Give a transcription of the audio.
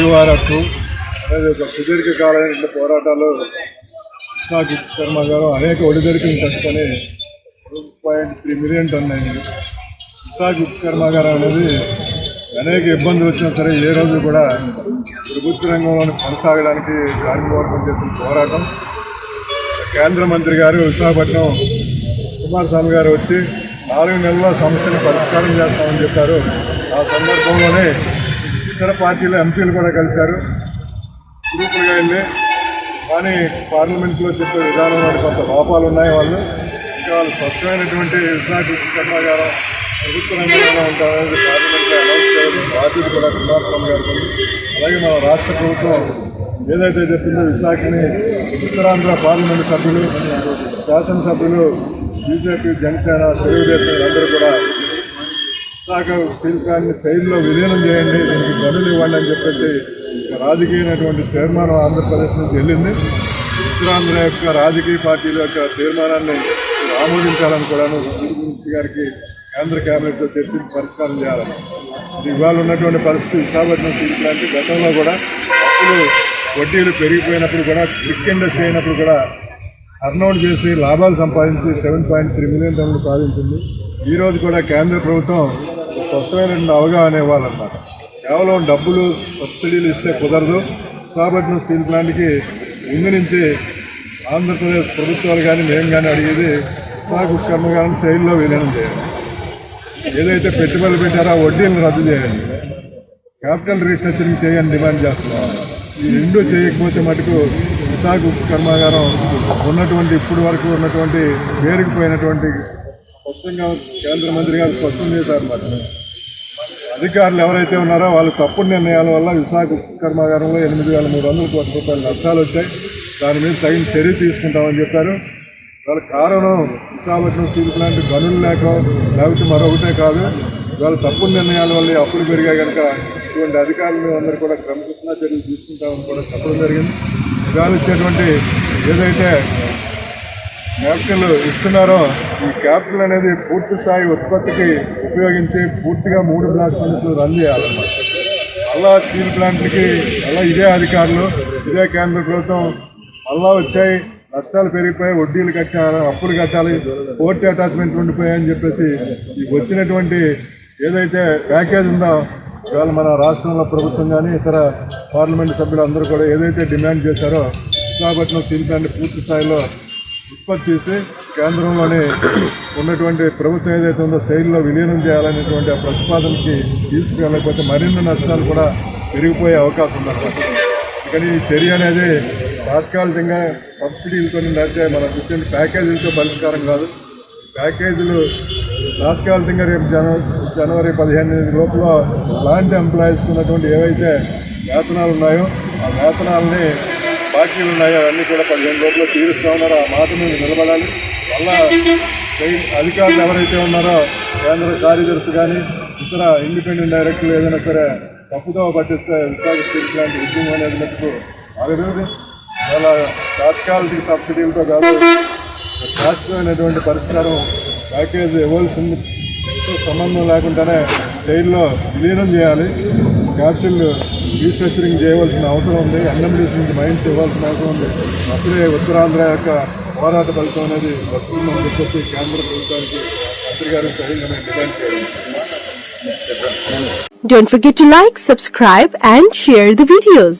తెలుగువారకు అనేది ఒక సుదీర్ఘకాలమైన పోరాటాలు విశాఖ కర్మాగారం అనేక ఒడిదొరికిన two point three million ton అయింది. విశాఖ కర్మాగారం అనేది అనేక ఇబ్బందులు వచ్చినా సరే ఏ రోజు కూడా ప్రభుత్వ రంగంలో కొనసాగడానికి కార్మిక వర్గం చేసిన పోరాటం. కేంద్ర మంత్రి గారు విశాఖపట్నం కుమారస్వామి గారు వచ్చి నాలుగు నెలల సమస్యను పరిష్కారం చేస్తామని చెప్పారు. ఆ సందర్భంలోనే ఇతర పార్టీల ఎంపీలు కూడా కలిశారు. గ్రూపులుగా వెళ్ళి కానీ పార్లమెంట్లో చెప్పే విధానంలో కొంత లోపాలు ఉన్నాయి వాళ్ళు. ఇంకా వాళ్ళు స్పష్టమైనటువంటి విశాఖ కర్మాగారం ప్రభుత్వ రంగంలో ఉంటారనేది పార్లమెంట్లో అనౌన్స్ చేయడం బాధ్యత కూడా కుమారస్వామి గారు అలాగే మన రాష్ట్ర ప్రభుత్వం ఏదైతే చెప్పిందో విశాఖని ఉత్తరాంధ్ర పార్లమెంటు సభ్యులు శాసనసభ్యులు బీజేపీ జనసేన తెలుగుదేశం అందరూ కూడా విశాఖ శిల్పాన్ని శైలిలో విలీనం చేయండి దీనికి గనులు ఇవ్వండి అని చెప్పేసి రాజకీయమైనటువంటి తీర్మానం ఆంధ్రప్రదేశ్ నుంచి వెళ్ళింది. ఉత్తరాంధ్ర యొక్క రాజకీయ పార్టీల యొక్క తీర్మానాన్ని ఆమోదించాలని కూడాను ముఖ్యమంత్రి గారికి కేంద్ర కేబినెట్తో చర్చించి పరిష్కారం చేయాలని. ఇది ఇవాళ ఉన్నటువంటి పరిస్థితి. విశాఖపట్నం స్టీల్ ప్లాంట్ గతంలో కూడా అప్పులు వడ్డీలు పెరిగిపోయినప్పుడు కూడా క్విక్ ఇండస్ట్రీ అయినప్పుడు కూడా టర్నౌట్ చేసి లాభాలు సంపాదించి సెవెన్ పాయింట్ త్రీ మిలియన్ టన్నులు సాధించింది. ఈరోజు కూడా కేంద్ర ప్రభుత్వం ఒక రెండు అవగాహన ఇవ్వాలన్నమాట. కేవలం డబ్బులు సబ్సిడీలు ఇస్తే కుదరదు. విశాఖపట్నం స్టీల్ ప్లాంట్కి ముందు నుంచి ఆంధ్రప్రదేశ్ ప్రభుత్వాలు కానీ మేము కానీ అడిగేది విశాఖ కర్మగారం శైలిలో విలీనం చేయాలి. ఏదైతే పెట్టుబడులు పెట్టారో ఆ వడ్డీలను రద్దు చేయండి. క్యాపిటల్ రీస్ట్రక్చరింగ్ చేయని డిమాండ్ చేస్తున్నాం. ఈ రెండు చేయకపోతే మటుకు విశాఖ కర్మాగారం ఉన్నటువంటి ఇప్పటి వరకు ఉన్నటువంటి పేరుకుపోయినటువంటి స్పష్టంగా కేంద్ర మంత్రి గారు స్పష్టం చేశారు మరి. అధికారులు ఎవరైతే ఉన్నారో వాళ్ళు తప్పుడు నిర్ణయాల వల్ల విశాఖ కర్మాగారంలో ఎనిమిది వేల మూడు వందల కోట్ల రూపాయల నష్టాలు వచ్చాయి. దాని మీద తగిన చర్య తీసుకుంటామని చెప్పారు. వాళ్ళ కారణం విశాఖపట్నం స్టీల్ ప్లాంట్ గనులు లేక లేకపోతే మరొకటే కాదు. వాళ్ళ తప్పుడు నిర్ణయాల వల్ల అప్పులు పెరిగాయి కనుక ఇటువంటి అధికారులు అందరూ కూడా క్రమశిక్షణ చర్యలు తీసుకుంటామని కూడా చెప్పడం జరిగింది. ఇవాళ ఇచ్చేటువంటి ఏదైతే క్యాపిటల్ ఇస్తున్నారో ఈ క్యాపిటల్ అనేది పూర్తి స్థాయి ఉత్పత్తికి ఉపయోగించి పూర్తిగా మూడు బ్లాక్ ఫండ్స్ రన్ చేయాలన్నమాట. మళ్ళా స్టీల్ ప్లాంట్లకి అలా ఇదే అధికారులు ఇదే కేంద్ర ప్రభుత్వం మళ్ళా వచ్చాయి నష్టాలు పెరిగిపోయి వడ్డీలు కట్టాలి అప్పులు కట్టాలి కోర్టు అటాచ్మెంట్ ఉండిపోయాయని చెప్పేసి ఈ వచ్చినటువంటి ఏదైతే ప్యాకేజ్ ఉందో ఇవాళ మన రాష్ట్రంలో ప్రభుత్వం కానీ ఇతర పార్లమెంట్ సభ్యులు అందరూ కూడా ఏదైతే డిమాండ్ చేశారో విశాఖపట్నం స్టీల్ ప్లాంట్ పూర్తి స్థాయిలో ఉత్పత్తి చేసి కేంద్రంలోని ఉన్నటువంటి ప్రభుత్వం ఏదైతే ఉందో శైలిలో విలీనం చేయాలనేటువంటి ఆ ప్రతిపాదనకి తీసుకువెళ్ళకపోతే మరిన్ని నష్టాలు కూడా పెరిగిపోయే అవకాశం ఉందన్నమాట. కానీ ఈ చర్య అనేది తాత్కాలికంగా సబ్సిడీలతో లేకపోతే మనకు ఇచ్చిన ప్యాకేజీలతో పరిష్కారం కాదు. ప్యాకేజీలు తాత్కాలికంగా రేపు జనవరి జనవరి పదిహేను లోపల లాంటి ఎంప్లాయీస్ ఉన్నటువంటి ఏవైతే వేతనాలు ఉన్నాయో ఆ వేతనాలని బాకీలు ఉన్నాయో అవన్నీ కూడా పదిహేను లోపల తీరుస్తూ ఉన్నారో ఆ మాట మీద నిలబడాలి. మళ్ళా అధికారులు ఎవరైతే ఉన్నారో కేంద్ర కార్యదర్శి కానీ ఇతర ఇండిపెండెంట్ డైరెక్టర్లు ఏదైనా సరే తప్పుదో పట్టిస్తే విశాఖ స్టీల్ ప్లాంట్ ఉద్యమం అనేది మటుకు ఆగలేదు చాలా తాత్కాలిక సబ్సిడీలతో కాదు శాశ్వతమైనటువంటి పరిష్కారం ప్యాకేజ్ ఇవ్వాల్సింది. సంబంధం లేకుండానే స్టైల్లో విలీనం చేయాలి. క్యాపిటల్ రీస్ట్రక్చరింగ్ చేయవలసిన అవసరం ఉంది. ఎన్ఎండిసి నుంచి మైండ్స్ ఇవ్వాల్సిన అవసరం ఉంది. అప్పుడే ఉత్తరాంధ్ర యొక్క పోరాట ఫలితం అనేది వస్తుందని చెప్పేసి కేంద్ర ప్రభుత్వానికి మంత్రి గారు సరిగ్గా డిమాండ్ చేయాలి Don't forget to like, subscribe and share the videos.